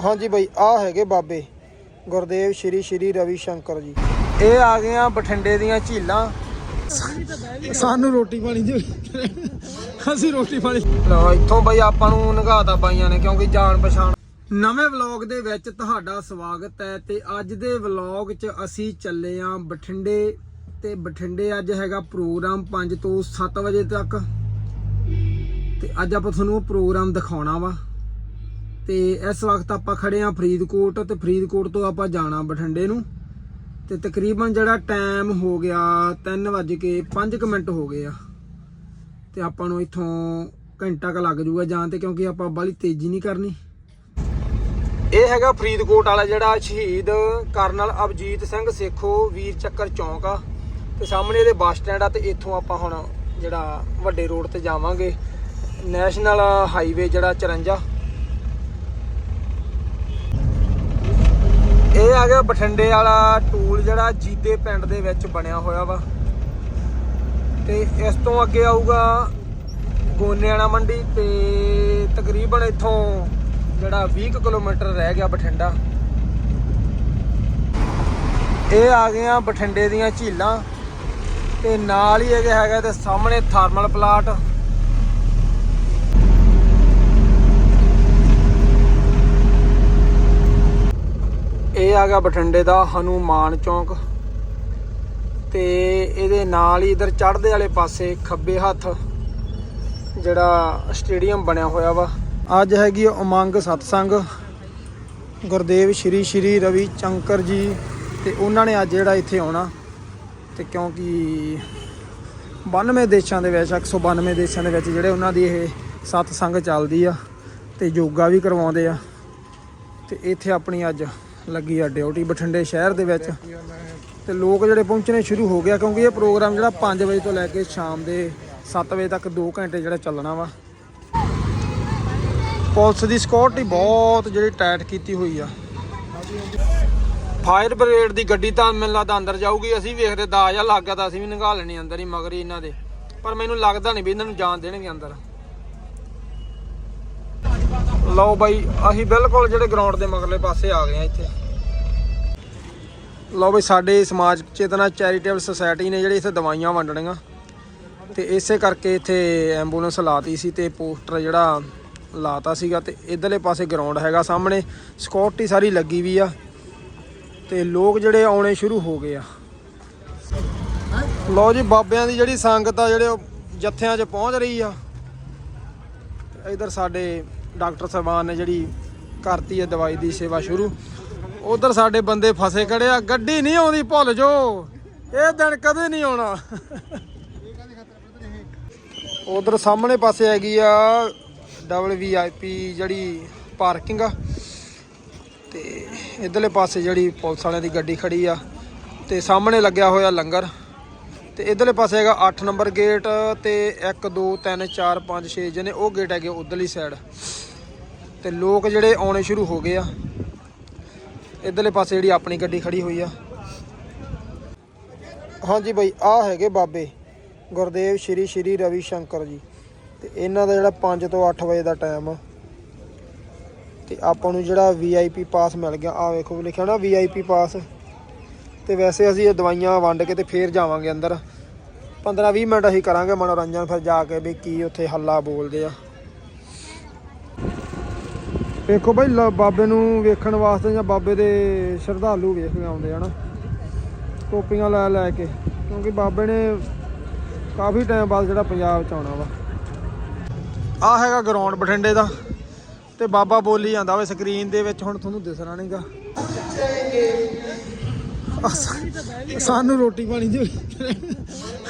ਹਾਂਜੀ ਬਾਈ ਆ ਹੈਗੇ ਬਾਬੇ। ਗੁਰਦੇਵ ਸ਼੍ਰੀ ਸ਼੍ਰੀ ਰਵੀ ਸ਼ੰਕਰ ਜੀ। ਇਹ ਆ ਗਈਆਂ ਬਠਿੰਡੇ ਦੀਆਂ ਝੀਲਾਂ। ਸਾਨੂੰ ਰੋਟੀ ਪਾਣੀ ਦੀ ਅਸੀਂ ਰੋਟੀ ਪਾਣੀ। ਲਓ ਇੱਥੋਂ ਬਾਈ ਆਪਾਂ ਨੂੰ ਨਗਾਤਾ ਬਾਈਆਂ ਨੇ ਕਿਉਂਕਿ ਜਾਣ ਪਛਾਣ ਨਵੇਂ ਵਲੌਗ ਦੇ ਵਿੱਚ ਤੁਹਾਡਾ ਸਵਾਗਤ ਹੈ ਤੇ ਅੱਜ ਦੇ ਵਲੌਗ 'ਚ ਅਸੀਂ ਚੱਲੇ ਆਂ ਬਠਿੰਡੇ ਤੇ ਬਠਿੰਡੇ ਅੱਜ ਹੈਗਾ ਪ੍ਰੋਗਰਾਮ 5 ਤੋਂ 7 ਵਜੇ ਤੱਕ। ਤੇ ਅੱਜ ਆਪਾਂ ਤੁਹਾਨੂੰ ਉਹ ਪ੍ਰੋਗਰਾਮ ਦਿਖਾਉਣਾ ਵਾ। ਤੇ ਇਸ ਵਕਤ ਆਪਾਂ ਖੜੇ ਆਂ ਫਰੀਦਕੋਟ ਤੇ ਫਰੀਦਕੋਟ ਤੋਂ ਆਪਾਂ ਜਾਣਾ ਬਠਿੰਡੇ ਨੂੰ। ਤੇ ਤਕਰੀਬਨ ਜਿਹੜਾ ਟਾਈਮ ਹੋ ਗਿਆ 3:05 ਮਿੰਟ ਹੋ ਗਏ ਆ। ਤੇ ਆਪਾਂ ਨੂੰ ਇੱਥੋਂ ਘੰਟਾ ਕ ਲੱਗ ਜਾਊਗਾ ਜਾਣ ਤੇ ਕਿਉਂਕਿ ਆਪਾਂ ਬਾਲੀ ਤੇਜ਼ੀ ਨਹੀਂ ਕਰਨੀ। ਇਹ ਹੈਗਾ ਫਰੀਦਕੋਟ ਵਾਲਾ ਜਿਹੜਾ ਸ਼ਹੀਦ ਕਰਨਲ ਅਭਜੀਤ ਸਿੰਘ ਸੇਖੋ ਵੀਰ ਚੱਕਰ ਚੌਂਕ ਆ। ਤੇ ਸਾਹਮਣੇ ਇਹਦੇ ਬੱਸ ਸਟੈਂਡ ਆ ਤੇ ਇੱਥੋਂ ਆਪਾਂ ਹੁਣ ਜਿਹੜਾ ਵੱਡੇ ਰੋਡ ਤੇ ਜਾਵਾਂਗੇ। ਨੈਸ਼ਨਲ ਹਾਈਵੇ ਜਿਹੜਾ 54 ਇਹ ਆ ਗਿਆ ਬਠਿੰਡੇ ਵਾਲਾ ਟੂਲ ਜਿਹੜਾ ਜੀਤੇ ਪਿੰਡ ਦੇ ਵਿੱਚ ਬਣਿਆ ਹੋਇਆ ਵਾ। ਤੇ ਇਸ ਤੋਂ ਅੱਗੇ ਆਊਗਾ ਗੋਨੇਆਣਾ ਮੰਡੀ ਤੇ ਤਕਰੀਬਨ ਇੱਥੋਂ ਜਿਹੜਾ 20 ਕੁ ਕਿਲੋਮੀਟਰ ਰਹਿ ਗਿਆ ਬਠਿੰਡਾ। ਇਹ ਆ ਗਈਆਂ ਬਠਿੰਡੇ ਦੀਆਂ ਝੀਲਾਂ ਤੇ ਨਾਲ ਹੀ ਇਹ ਹੈਗਾ ਤੇ ਸਾਹਮਣੇ ਥਰਮਲ ਪਲਾਟ। ਇਹ ਆ ਗਿਆ ਬਠਿੰਡੇ ਦਾ ਹਨੂਮਾਨ ਚੌਂਕ। ਤੇ ਇਹਦੇ ਨਾਲ ਹੀ ਇਧਰ ਚੜ੍ਹਦੇ ਵਾਲੇ ਪਾਸੇ ਖੱਬੇ ਹੱਥ ਜਿਹੜਾ ਸਟੇਡੀਅਮ ਬਣਿਆ ਹੋਇਆ ਵਾ। ਅੱਜ ਹੈਗੀ ਉਮੰਗ ਸਤਸੰਗ। ਗੁਰਦੇਵ ਸ਼੍ਰੀ ਸ਼੍ਰੀ ਰਵੀ ਚੰਕਰ ਜੀ ਤੇ ਉਹਨਾਂ ਨੇ ਅੱਜ ਜਿਹੜਾ ਇੱਥੇ ਆਉਣਾ। ਤੇ ਕਿਉਂਕਿ 92 ਦੇਸ਼ਾਂ ਦੇ ਵਿੱਚ 192 ਦੇਸ਼ਾਂ ਦੇ ਵਿੱਚ ਜਿਹੜੇ ਉਹਨਾਂ ਦੀ ਇਹ ਸਤਸੰਗ ਚੱਲਦੀ ਆ ਤੇ ਯੋਗਾ ਵੀ ਕਰਵਾਉਂਦੇ ਆ। ਤੇ ਇੱਥੇ ਆਪਣੀ ਅੱਜ ਲੱਗੀ ਆ ਡਿਊਟੀ ਬਠਿੰਡੇ ਸ਼ਹਿਰ ਦੇ ਵਿੱਚ। ਤੇ ਲੋਕ ਜਿਹੜੇ ਪਹੁੰਚਣੇ ਸ਼ੁਰੂ ਹੋ ਗਿਆ ਕਿਉਂਕਿ ਇਹ ਪ੍ਰੋਗਰਾਮ ਜਿਹੜਾ 5 ਵਜੇ ਤੋਂ ਲੈ ਕੇ ਸ਼ਾਮ ਦੇ 7 ਵਜੇ ਤੱਕ 2 ਘੰਟੇ ਜਿਹੜਾ ਚੱਲਣਾ ਵਾ। ਪੁਲਿਸ ਦੀ ਸਿਕਿਉਰਿਟੀ ਬਹੁਤ ਜਿਹੜੀ ਟਾਈਟ ਕੀਤੀ ਹੋਈ ਆ। ਫਾਇਰ ਬ੍ਰਿਗੇਡ ਦੀ ਗੱਡੀ ਤਾਂ ਮੈਨੂੰ ਲੱਗਦਾ ਅੰਦਰ ਜਾਊਗੀ। ਅਸੀਂ ਵੇਖਦੇ ਦਾ ਜਾਂ ਲੱਗ ਗਿਆ ਤਾਂ ਅਸੀਂ ਵੀ ਨਿਕਾਲ ਲੈਣੀ ਅੰਦਰ ਹੀ, ਮਗਰ ਹੀ ਇਹਨਾਂ ਦੇ। ਪਰ ਮੈਨੂੰ ਲੱਗਦਾ ਨਹੀਂ ਵੀ ਇਹਨਾਂ ਨੂੰ ਜਾਣ ਦੇਣਗੇ ਅੰਦਰ। ਲਓ ਬਾਈ, ਅਸੀਂ ਬਿਲਕੁਲ ਜਿਹੜੇ ਗਰਾਊਂਡ ਦੇ ਮਗਰਲੇ ਪਾਸੇ ਆ ਗਏ ਆ ਇੱਥੇ। ਲਓ ਬਈ, ਸਾਡੇ ਸਮਾਜ ਚੇਤਨਾ ਚੈਰੀਟੇਬਲ ਸੁਸਾਇਟੀ ਨੇ ਜਿਹੜੀ ਇੱਥੇ ਦਵਾਈਆਂ ਵੰਡਣੀਆਂ ਤੇ ਇਸੇ ਕਰਕੇ ਇੱਥੇ ਐਂਬੂਲੈਂਸ ਲਾਤੀ ਸੀ ਤੇ ਪੋਸਟਰ ਜਿਹੜਾ ਲਾਤਾ ਸੀਗਾ ਤੇ ਇਧਰਲੇ ਪਾਸੇ ਗਰਾਊਂਡ ਹੈਗਾ ਸਾਹਮਣੇ ਸਿਕਿਉਰਿਟੀ ਸਾਰੀ ਲੱਗੀ ਵੀ ਆ ਤੇ ਲੋਕ ਜਿਹੜੇ ਆਉਣੇ ਸ਼ੁਰੂ ਹੋ ਗਏ ਆ। ਲਓ ਜੀ, ਬਾਬਿਆਂ ਦੀ ਜਿਹੜੀ ਸੰਗਤ ਆ, ਜਿਹੜੇ ਉਹ ਜੱਥਿਆਂ 'ਚ ਪਹੁੰਚ ਰਹੀ ਆ। ਇਧਰ ਸਾਡੇ ਡਾਕਟਰ ਸਾਹਿਬਾਨ ਨੇ ਜਿਹੜੀ ਕਰਤੀ ਹੈ ਦਵਾਈ ਦੀ ਸੇਵਾ ਸ਼ੁਰੂ। ਉਧਰ ਸਾਡੇ ਬੰਦੇ ਫਸੇ ਖੜੇ ਆ, ਗੱਡੀ ਨਹੀਂ ਆਉਂਦੀ, ਭੁੱਲ ਜੋ ਇਹ ਦਿਨ ਕਦੇ ਨਹੀਂ ਆਉਣਾ। ਉਧਰ ਸਾਹਮਣੇ ਪਾਸੇ ਹੈਗੀ ਆ ਡਬਲ ਵੀਆਈਪੀ ਜਿਹੜੀ ਪਾਰਕਿੰਗ ਆ। ਤੇ ਇਧਰਲੇ ਪਾਸੇ ਜਿਹੜੀ ਪੁਲਿਸ ਵਾਲਿਆਂ ਦੀ ਗੱਡੀ ਖੜੀ ਆ। ਤੇ ਸਾਹਮਣੇ ਲੱਗਿਆ ਹੋਇਆ ਲੰਗਰ। ਤੇ ਇਧਰਲੇ ਪਾਸੇ ਹੈਗਾ 8 ਨੰਬਰ ਗੇਟ ਤੇ 1 2 3 4 5 6 ਜਿਹਨੇ ਉਹ ਗੇਟ ਹੈਗੇ ਉਧਰਲੀ ਸਾਈਡ ਤੇ ਲੋਕ ਜਿਹੜੇ ਆਉਣੇ ਸ਼ੁਰੂ ਹੋ ਗਏ ਆ। ਇਧਰਲੇ ਪਾਸੇ ਜਿਹੜੀ ਆਪਣੀ ਗੱਡੀ ਖੜੀ ਹੋਈ ਆ। ਹਾਂਜੀ ਬਾਈ ਆ ਹੈਗੇ ਬਾਬੇ ਗੁਰਦੇਵ ਸ਼੍ਰੀ ਸ਼੍ਰੀ ਰਵੀ ਸ਼ੰਕਰ ਜੀ। ਤੇ ਇਹਨਾਂ ਦਾ ਜਿਹੜਾ 5 ਤੋਂ 8 ਵਜੇ ਦਾ ਟਾਈਮ ਆ। ਤੇ ਆਪਾਂ ਨੂੰ ਜਿਹੜਾ ਵੀਆਈਪੀ ਪਾਸ ਮਿਲ ਗਿਆ। ਆ ਵੇਖੋ ਵੀ ਲਿਖਿਆ ਨਾ ਵੀਆਈਪੀ ਪਾਸ ਤੇ ਵੈਸੇ ਅਸੀਂ ਇਹ ਦਵਾਈਆਂ ਵੰਡ ਕੇ ਤੇ ਫੇਰ ਜਾਵਾਂਗੇ ਅੰਦਰ। 15-20 ਮਿੰਟ ਅਸੀਂ ਕਰਾਂਗੇ ਮਨੋਰੰਜਨ, ਫਿਰ ਜਾ ਕੇ ਵੀ ਕੀ ਉੱਥੇ ਹੱਲਾ ਬੋਲਦੇ ਆ। ਵੇਖੋ ਭਾਈ ਲ- ਬਾਬੇ ਨੂੰ ਵੇਖਣ ਵਾਸਤੇ ਜਾਂ ਬਾਬੇ ਦੇ ਸ਼ਰਧਾਲੂ ਵੇਖ ਕੇ ਆਉਂਦੇ ਹਨ ਟੋਪੀਆਂ ਲੈ ਲੈ ਕੇ, ਕਿਉਂਕਿ ਬਾਬੇ ਨੇ ਕਾਫੀ ਟਾਈਮ ਬਾਅਦ ਜਿਹੜਾ ਪੰਜਾਬ ਚ ਆਉਣਾ ਵਾ। ਆ ਹੈਗਾ ਗਰਾਊਂਡ ਬਠਿੰਡੇ ਦਾ, ਤੇ ਬਾਬਾ ਬੋਲੀ ਜਾਂਦਾ ਵੇ ਸਕਰੀਨ ਦੇ ਵਿੱਚ, ਹੁਣ ਤੁਹਾਨੂੰ ਦਿਸਣਾ ਨਹੀਂਗਾ ਸਾਨੂੰ ਰੋਟੀ ਪਾਣੀ ਦੀ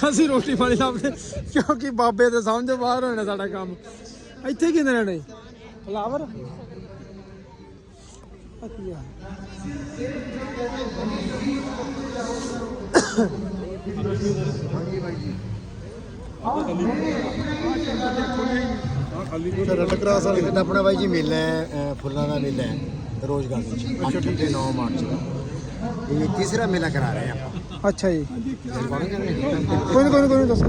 ਅਸੀਂ ਰੋਟੀ ਪਾਣੀ ਲੱਭਦੇ ਕਿਉਂਕਿ ਬਾਬੇ ਦੇ ਸਮਝ ਬਾਹਰ ਹੋਣਾ ਸਾਡਾ ਕੰਮ। ਇੱਥੇ ਕਿੰਨੇ ਰਹਿਣੇ ਫਲਾਵਰ? ਅੱਛਾ ਸਰ ਟਕਰਾ ਸਰ ਆਪਣਾ ਬਾਈ ਜੀ ਮੇਲਾ ਫੁੱਲਾਂ ਦਾ ਮੇਲਾ ਹੈ, ਰੋਜ਼ ਗਾਰਡਨ ਚ 8 ਤੇ 9 ਮਾਰਚ ਦਾ। ਇਹ ਤੀਸਰਾ ਮੇਲਾ ਕਰਾ ਰਹੇ ਆਪਾਂ ਅੱਛਾ ਜੀ ਕੋਈ ਨਾ ਕੋਈ ਨਾ ਦੱਸੋ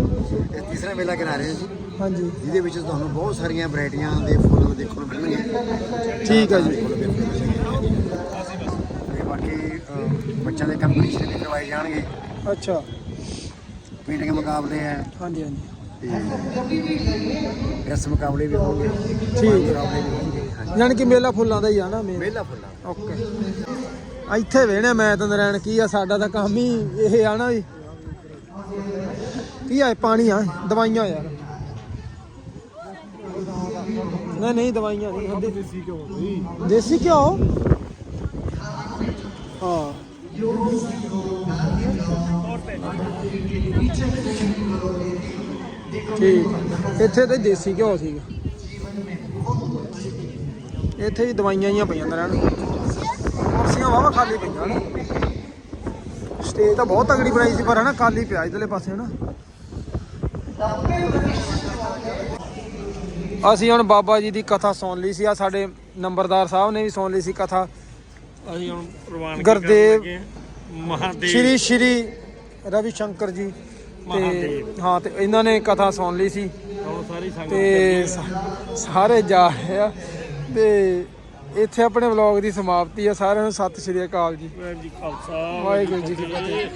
ਇਹ ਤੀਸਰਾ ਮੇਲਾ ਕਰਾ ਰਹੇ ਹਾਂ ਜੀ ਹਾਂਜੀ ਜਿਹਦੇ ਵਿੱਚ ਤੁਹਾਨੂੰ ਬਹੁਤ ਸਾਰੀਆਂ ਵੈਰਾਈਟੀਆਂ ਦੇ ਫੁੱਲ ਦੇਖਣ ਨੂੰ ਮਿਲਣਗੇ ਠੀਕ ਹੈ ਜੀ ਤੇ ਬਾਕੀ ਅਹ, ਬੱਚਿਆਂ ਦੇ ਕੰਪੀਟੀਸ਼ਨ ਵੀ ਕਰਵਾਏ ਜਾਣਗੇ ਅੱਛਾ ਪੇਂਟਿੰਗ ਮੁਕਾਬਲੇ ਹੈ ਹਾਂਜੀ ਹਾਂਜੀ ਤੇ ਇਸ ਮੁਕਾਬਲੇ ਵੀ ਹੋਣਗੇ ਠੀਕ। ਮੁਕਾਬਲੇ ਵੀ ਕਿ ਮੇਲਾ ਫੁੱਲਾਂ ਦਾ ਹੀ ਆ ਨਾ ਮੇਲਾ ਫੁੱਲਾਂ ਓਕੇ ਇੱਥੇ ਵੇਣੇ ਮੈਂ ਤਾਂ ਨਰੈਣ, ਕੀ ਆ, ਸਾਡਾ ਤਾਂ ਕੰਮ ਹੀ ਇਹ ਆ ਨਾ ਵੀ। ਕੀ ਆ ਪਾਣੀ ਆ? ਦਵਾਈਆਂ ਯਾਰ। ਨਹੀਂ ਨਹੀਂ, ਦਵਾਈਆਂ ਨਹੀਂ ਹੁੰਦੇ ਦੇਸੀ ਘਿਓ। ਦੇਸੀ ਘਿਓ ਹਾਂ। ਠੀਕ। ਇੱਥੇ ਤਾਂ ਦੇਸੀ ਘਿਓ ਸੀਗਾ। ਇੱਥੇ ਵੀ ਦਵਾਈਆਂ ਹੀ ਪਈਆਂ ਰਹਿਣ ਕੁਰਸੀਆਂ ਵਾਵਾ ਖਾਲੀ ਪਈਆਂ ਨੇ। ਸਟੇਜ ਤਾਂ ਬਹੁਤ ਤਗੜੀ ਬਣਾਈ ਸੀ ਪਰ ਹਨਾ ਖਾਲੀ ਪਿਆ ਇਧਰਲੇ ਪਾਸੇ ਹਨਾ ਅਸੀਂ ਹੁਣ ਬਾਬਾ ਜੀ ਦੀ ਕਥਾ ਸੁਣ ਲਈ ਸੀ ਆ ਸਾਡੇ ਨੰਬਰਦਾਰ ਸਾਹਿਬ ਨੇ ਵੀ ਸੁਣ ਲਈ ਸੀ ਕਥਾ। ਅਸੀਂ ਹੁਣ ਪ੍ਰਵਾਨਗੀ ਗੁਰਦੇਵ। ਮਹਾਦੇਵ। ਸ਼੍ਰੀ ਸ਼੍ਰੀ ਰਵੀ ਸ਼ੰਕਰ ਜੀ ਤੇ। ਹਾਂ ਤੇ ਇਹਨਾਂ ਨੇ ਕਥਾ ਸੁਣ ਲਈ ਸੀ। ਤੇ ਸਾਰੇ ਜਾ ਰਹੇ ਆ। ਤੇ ਇੱਥੇ ਆਪਣੇ ਵਲੌਗ ਦੀ ਸਮਾਪਤੀ ਆ ਸਾਰਿਆਂ ਨੂੰ ਸਤਿ ਸ਼੍ਰੀ ਅਕਾਲ ਜੀ। ਵਾਹਿਗੁਰੂ ਜੀ ਕਾ ਖਾਲਸਾ ਵਾਹਿਗੁਰੂ ਜੀ ਕੀ ਫਤਿਹ।